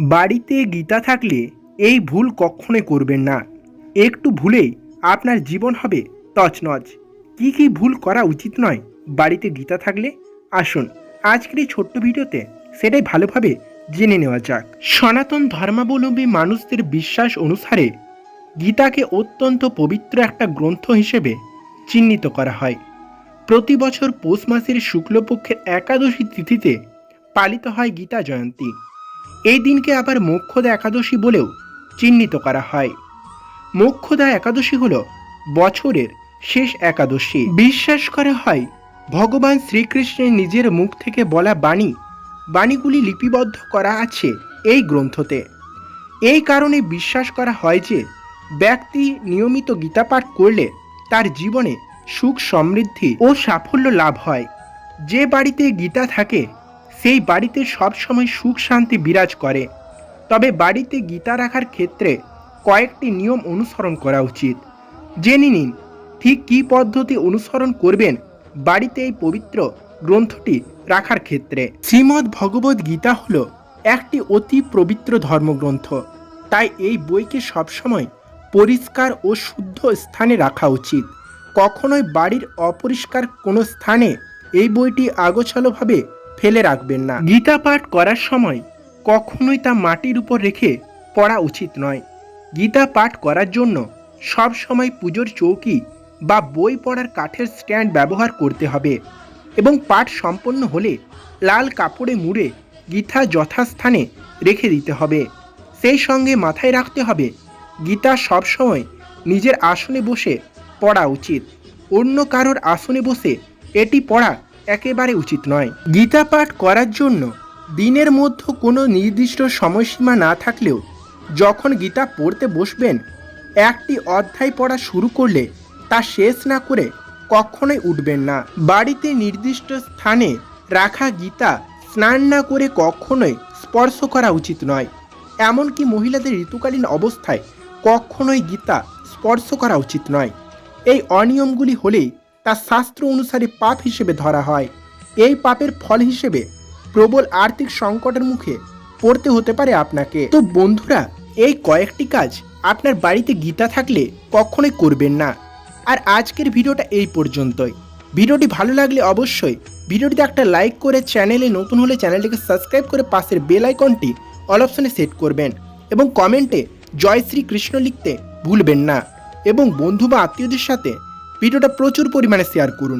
বাড়িতে গীতা থাকলে এই ভুল কখনোই করবেন না। একটু ভুলেই আপনার জীবন হবে তছনছ। কি কি ভুল করা উচিত নয় বাড়িতে গীতা থাকলে? আসুন, আজকের এই ছোট্ট ভিডিওতে সেটাই ভালোভাবে জেনে নেওয়া যাক। সনাতন ধর্মাবলম্বী মানুষদের বিশ্বাস অনুসারে গীতাকে অত্যন্ত পবিত্র একটা গ্রন্থ হিসেবে চিহ্নিত করা হয়। প্রতি বছর পৌষ মাসের শুক্লপক্ষের একাদশী তিথিতে পালিত হয় গীতা জয়ন্তী। এই দিনকে আবার মোক্ষদা একাদশী বলেও চিহ্নিত করা হয়। মোক্ষদা একাদশী হল বছরের শেষ একাদশী। বিশ্বাস করা হয়, ভগবান শ্রীকৃষ্ণের নিজের মুখ থেকে বলা বাণী, বাণীগুলি লিপিবদ্ধ করা আছে এই গ্রন্থতে। এই কারণে বিশ্বাস করা হয় যে, ব্যক্তি নিয়মিত গীতা পাঠ করলে তার জীবনে সুখ সমৃদ্ধি ও সাফল্য লাভ হয়। যে বাড়িতে গীতা থাকে সেই বাড়িতে সবসময় সুখ শান্তি বিরাজ করে। তবে বাড়িতে গীতা রাখার ক্ষেত্রে কয়েকটি নিয়ম অনুসরণ করা উচিত। জেনে নিন, ঠিক কী পদ্ধতি অনুসরণ করবেন বাড়িতে এই পবিত্র গ্রন্থটি রাখার ক্ষেত্রে? শ্রীমদ্ ভগবদ গীতা হল একটি অতি পবিত্র ধর্মগ্রন্থ। তাই এই বইকে সবসময় পরিষ্কার ও শুদ্ধ স্থানে রাখা উচিত। কখনোই বাড়ির অপরিষ্কার কোনো স্থানে এই বইটি আগোছালোভাবে ফেলে রাখবেন না। গীতা পাঠ করার সময় কখনোই তা মাটির উপর রেখে পড়া উচিত নয়। গীতা পাঠ করার জন্য সব সময় পুজোর চৌকি বা বই পড়ার কাঠের স্ট্যান্ড ব্যবহার করতে হবে এবং পাঠ সম্পন্ন হলে লাল কাপড়ে মুড়ে গীতা যথাস্থানে রেখে দিতে হবে। সেই সঙ্গে মাথায় রাখতে হবে, গীতা সবসময় নিজের আসনে বসে পড়া উচিত। অন্য কারোর আসনে বসে এটি পড়া একেবারে উচিত নয়। গীতা পাঠ করার জন্য দিনের মধ্যে কোনো নির্দিষ্ট সময়সীমা না থাকলেও যখন গীতা পড়তে বসবেন, একটি অধ্যায় পড়া শুরু করলে তা শেষ না করে কখনোই উঠবেন না। বাড়িতে নির্দিষ্ট স্থানে রাখা গীতা স্নান না করে কখনোই স্পর্শ করা উচিত নয়। এমনকি মহিলাদের ঋতুকালীন অবস্থায় কখনোই গীতা স্পর্শ করা উচিত নয়। এই অনিয়মগুলি হলেই তা শাস্ত্র অনুসারে পাপ হিসেবে ধরা হয়। এই পাপের ফল হিসেবে প্রবল আর্থিক সংকটের মুখে পড়তে হতে পারে আপনাকে। তো বন্ধুরা, এই কয়েকটি কাজ আপনার বাড়িতে গীতা থাকলে কখনোই করবেন না। আর আজকের ভিডিওটা এই পর্যন্তই। ভিডিওটি ভালো লাগলে অবশ্যই ভিডিওটিতে একটা লাইক করে চ্যানেলে নতুন হলে চ্যানেলটিকে সাবস্ক্রাইব করে পাশের বেল আইকনটি অল অপশনে সেট করবেন এবং কমেন্টে জয় শ্রী কৃষ্ণ লিখতে ভুলবেন না। এবং বন্ধু বা আত্মীয়দের সাথে ভিডিওটা প্রচুর পরিমাণে শেয়ার করুন।